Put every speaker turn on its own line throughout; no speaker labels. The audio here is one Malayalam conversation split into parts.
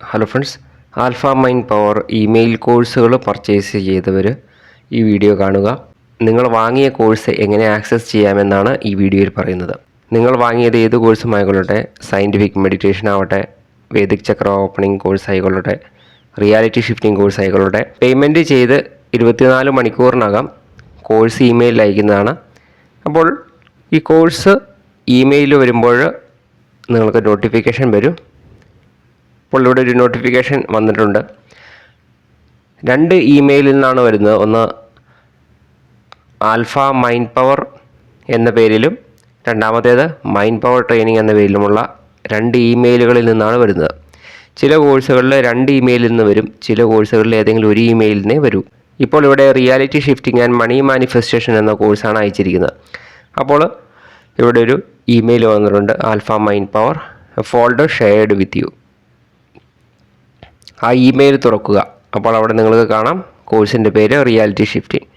Hello friends alpha mind power email കോഴ്സുകൾ പർച്ചേസ് ചെയ്തവർ ഈ വീഡിയോ കാണുക. നിങ്ങൾ വാങ്ങിയ കോഴ്സ് എങ്ങനെ ആക്സസ് ചെയ്യാമെന്നാണ് ഈ വീഡിയോയിൽ പറയുന്നത്. നിങ്ങൾ വാങ്ങിയത് ഏത് കോഴ്സും ആയിക്കൊള്ളട്ടെ സയന്റിഫിക് മെഡിറ്റേഷൻ ആവട്ടെ വേദിക് ചക്ര ഓപ്പണിംഗ് കോഴ്സ് ആയിക്കൊള്ളട്ടെ റിയാലിറ്റി ഷിഫ്റ്റിംഗ് കോഴ്സ് ആയിക്കൊള്ളട്ടെ. പേയ്മെന്റ് ചെയ്ത് ഇരുപത്തിനാല് മണിക്കൂറിനകം കോഴ്സ് ഇമെയിലിൽ അയക്കുന്നതാണ്. അപ്പോൾ ഈ കോഴ്സ് ഇമെയിൽ വരുമ്പോൾ നിങ്ങൾക്ക് നോട്ടിഫിക്കേഷൻ വരും. അപ്പോൾ ഇവിടെ ഒരു നോട്ടിഫിക്കേഷൻ വന്നിട്ടുണ്ട്. രണ്ട് ഇമെയിലിൽ നിന്നാണ് വരുന്നത്. ഒന്ന് ആൽഫ മൈൻഡ് പവർ എന്ന പേരിലും രണ്ടാമത്തേത് മൈൻഡ് പവർ ട്രെയിനിങ് എന്ന പേരിലുമുള്ള രണ്ട് ഇമെയിലുകളിൽ നിന്നാണ് വരുന്നത്. ചില കോഴ്സുകളിൽ രണ്ട് ഇമെയിലിൽ നിന്ന് വരും. ചില കോഴ്സുകളിൽ ഏതെങ്കിലും ഒരു ഇമെയിലിൽ നിന്നേ വരൂ. ഇപ്പോൾ ഇവിടെ reality shifting and money manifestation എന്ന കോഴ്സാണ് അയച്ചിരിക്കുന്നത്. അപ്പോൾ ഇവിടെ ഒരു ഇമെയിൽ വന്നിട്ടുണ്ട്. Alpha mind power folder shared with you ആ ഇമെയിൽ തുറക്കുക. അപ്പോൾ അവിടെ നിങ്ങൾക്ക് കാണാം കോഴ്സിന്റെ പേര് റിയാലിറ്റി ഷിഫ്റ്റിംഗ്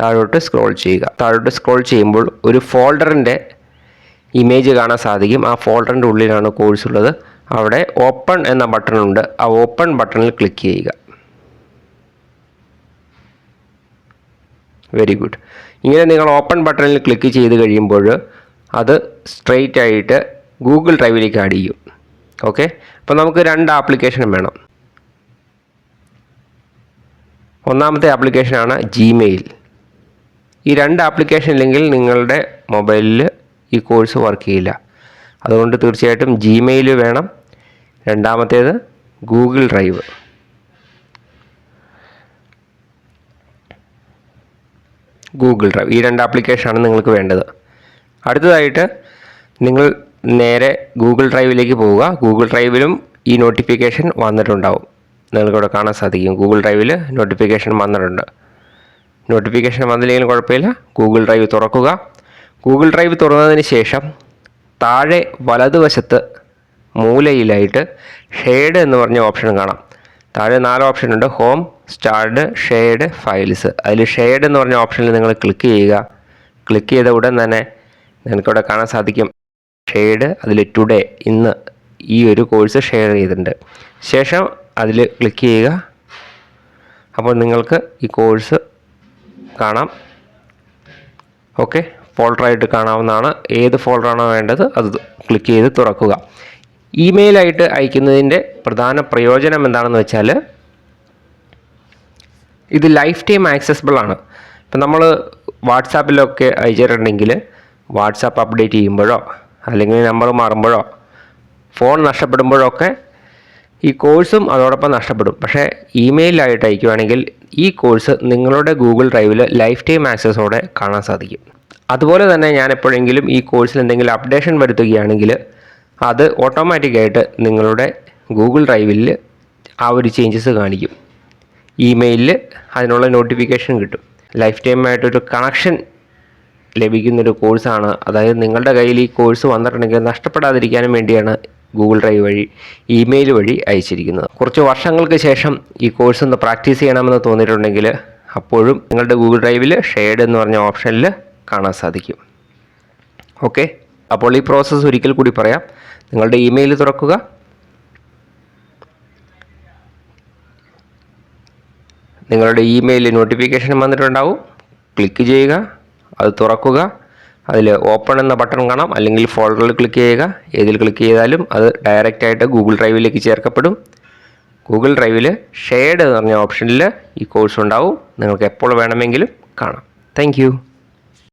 താഴോട്ട് സ്ക്രോൾ ചെയ്യുക. താഴോട്ട് സ്ക്രോൾ ചെയ്യുമ്പോൾ ഒരു ഫോൾഡറിന്റെ ഇമേജ് കാണാൻ സാധിക്കും. ആ ഫോൾഡറിന്റെ ഉള്ളിലാണ് കോഴ്സ് ഉള്ളത്. അവിടെ ഓപ്പൺ എന്ന ബട്ടണുണ്ട് ആ ഓപ്പൺ ബട്ടണിൽ ക്ലിക്ക് ചെയ്യുക. വെരി ഗുഡ് ഇങ്ങനെ നിങ്ങൾ ഓപ്പൺ ബട്ടണിൽ ക്ലിക്ക് ചെയ്ത് കഴിയുമ്പോൾ അത് സ്ട്രെയിറ്റ് ആയിട്ട് ഗൂഗിൾ ഡ്രൈവിലേക്ക് ആഡ് ചെയ്യും. ഓക്കെ അപ്പോൾ നമുക്ക് രണ്ട് ആപ്ലിക്കേഷനും വേണം. ഒന്നാമത്തെ ആപ്ലിക്കേഷനാണ് ജിമെയിൽ ഈ രണ്ട് ആപ്ലിക്കേഷൻ ഇല്ലെങ്കിൽ നിങ്ങളുടെ മൊബൈലിൽ ഈ കോഴ്സ് വർക്ക് ചെയ്യില്ല. അതുകൊണ്ട് തീർച്ചയായിട്ടും ജിമെയിൽ വേണം. രണ്ടാമത്തേത് ഗൂഗിൾ ഡ്രൈവ് ഗൂഗിൾ ഡ്രൈവ് ഈ രണ്ട് ആപ്ലിക്കേഷനാണ് നിങ്ങൾക്ക് വേണ്ടത്. അടുത്തതായിട്ട് നിങ്ങൾ നേരെ ഗൂഗിൾ ഡ്രൈവിലേക്ക് പോവുക. ഗൂഗിൾ ഡ്രൈവിലും ഈ നോട്ടിഫിക്കേഷൻ വന്നിട്ടുണ്ടാവും. നിങ്ങൾക്കിവിടെ കാണാൻ സാധിക്കും. ഗൂഗിൾ ഡ്രൈവിൽ നോട്ടിഫിക്കേഷൻ വന്നിട്ടുണ്ട്. നോട്ടിഫിക്കേഷൻ വന്നില്ലെങ്കിലും കുഴപ്പമില്ല. ഗൂഗിൾ ഡ്രൈവ് തുറക്കുക. ഗൂഗിൾ ഡ്രൈവ് തുറന്നതിന് ശേഷം താഴെ വലതുവശത്ത് മൂലയിലായിട്ട് ഷെയ്ഡ് എന്ന് പറഞ്ഞ ഓപ്ഷൻ കാണാം. താഴെ നാല് ഓപ്ഷൻ ഉണ്ട്. ഹോം സ്റ്റാർഡ് ഷെയ്ഡ് ഫയൽസ് അതിൽ ഷെയ്ഡ് എന്ന് പറഞ്ഞ ഓപ്ഷനിൽ നിങ്ങൾ ക്ലിക്ക് ചെയ്യുക. ക്ലിക്ക് ചെയ്ത ഉടൻ തന്നെ നിങ്ങൾക്കിവിടെ കാണാൻ സാധിക്കും. ഷെയ്ഡ് അതിൽ ടുഡേ ഇന്ന് ഈ ഒരു കോഴ്സ് ഷെയർ ചെയ്തിട്ടുണ്ട്. ശേഷം അതിൽ ക്ലിക്ക് ചെയ്യുക. അപ്പോൾ നിങ്ങൾക്ക് ഈ കോഴ്സ് കാണാം. ഓക്കെ ഫോൾഡറായിട്ട് കാണാവുന്നതാണ്. ഏത് ഫോൾഡറാണോ വേണ്ടത് അത് ക്ലിക്ക് ചെയ്ത് തുറക്കുക. ഇമെയിലായിട്ട് അയക്കുന്നതിന്റെ പ്രധാന പ്രയോജനം എന്താണെന്ന് വെച്ചാൽ ഇത് ലൈഫ് ടൈം ആക്സസിബിൾ ആണ്. ഇപ്പം നമ്മൾ വാട്സാപ്പിലൊക്കെ അയച്ചിട്ടുണ്ടെങ്കിൽ വാട്സാപ്പ് അപ്ഡേറ്റ് ചെയ്യുമ്പോഴോ അല്ലെങ്കിൽ നമ്പർ മാറുമ്പോഴോ ഫോൺ നഷ്ടപ്പെടുമ്പോഴൊക്കെ ഈ കോഴ്സും അതോടൊപ്പം നഷ്ടപ്പെടും. പക്ഷേ ഇമെയിലായിട്ട് അയക്കുകയാണെങ്കിൽ ഈ കോഴ്സ് നിങ്ങളുടെ ഗൂഗിൾ ഡ്രൈവിൽ ലൈഫ് ടൈം ആക്സസോടെ കാണാൻ സാധിക്കും. അതുപോലെ തന്നെ ഞാൻ എപ്പോഴെങ്കിലും ഈ കോഴ്സിൽ എന്തെങ്കിലും അപ്ഡേഷൻ വരുത്തുകയാണെങ്കിൽ അത് ഓട്ടോമാറ്റിക്കായിട്ട് നിങ്ങളുടെ ഗൂഗിൾ ഡ്രൈവിൽ ആ ഒരു ചേഞ്ചസ് കാണിക്കും. ഇമെയിലിൽ അതിനുള്ള നോട്ടിഫിക്കേഷൻ കിട്ടും. ലൈഫ് ടൈമായിട്ടൊരു കണക്ഷൻ ലഭിക്കുന്നൊരു കോഴ്സാണ്. അതായത് നിങ്ങളുടെ കയ്യിൽ ഈ കോഴ്സ് വന്നിട്ടുണ്ടെങ്കിൽ നഷ്ടപ്പെടാതിരിക്കാനും വേണ്ടിയാണ് ഗൂഗിൾ ഡ്രൈവ് വഴി ഇമെയിൽ വഴി അയച്ചിരിക്കുന്നത്. കുറച്ച് വർഷങ്ങൾക്ക് ശേഷം ഈ കോഴ്സ് ഒന്ന് പ്രാക്ടീസ് ചെയ്യണമെന്ന് തോന്നിയിട്ടുണ്ടെങ്കിൽ അപ്പോഴും നിങ്ങളുടെ ഗൂഗിൾ ഡ്രൈവിൽ ഷെയ്ഡ് എന്ന് പറഞ്ഞ ഓപ്ഷനിൽ കാണാൻ സാധിക്കും. ഓക്കെ? അപ്പോൾ ഈ പ്രോസസ്സ് ഒരിക്കൽ കൂടി പറയാം. നിങ്ങളുടെ ഇമെയിൽ തുറക്കുക. നിങ്ങളുടെ ഇമെയിൽ നോട്ടിഫിക്കേഷൻ വന്നിട്ടുണ്ടാവും. ക്ലിക്ക് ചെയ്യുക. അത് തുറക്കുക. അതിൽ ഓപ്പൺ എന്ന ബട്ടൺ കാണാം. അല്ലെങ്കിൽ ഫോൾഡറിൽ ക്ലിക്ക് ചെയ്യുക. ഏതിൽ ക്ലിക്ക് ചെയ്താലും അത് ഡയറക്റ്റ് ആയിട്ട് ഗൂഗിൾ ഡ്രൈവിലേക്ക് ചേർക്കപ്പെടും. ഗൂഗിൾ ഡ്രൈവിൽ ഷെയർഡ് എന്ന് പറഞ്ഞ ഓപ്ഷനിൽ ഈ കോഴ്സ് ഉണ്ടാവും. നിങ്ങൾക്ക് എപ്പോൾ വേണമെങ്കിലും കാണാം. താങ്ക്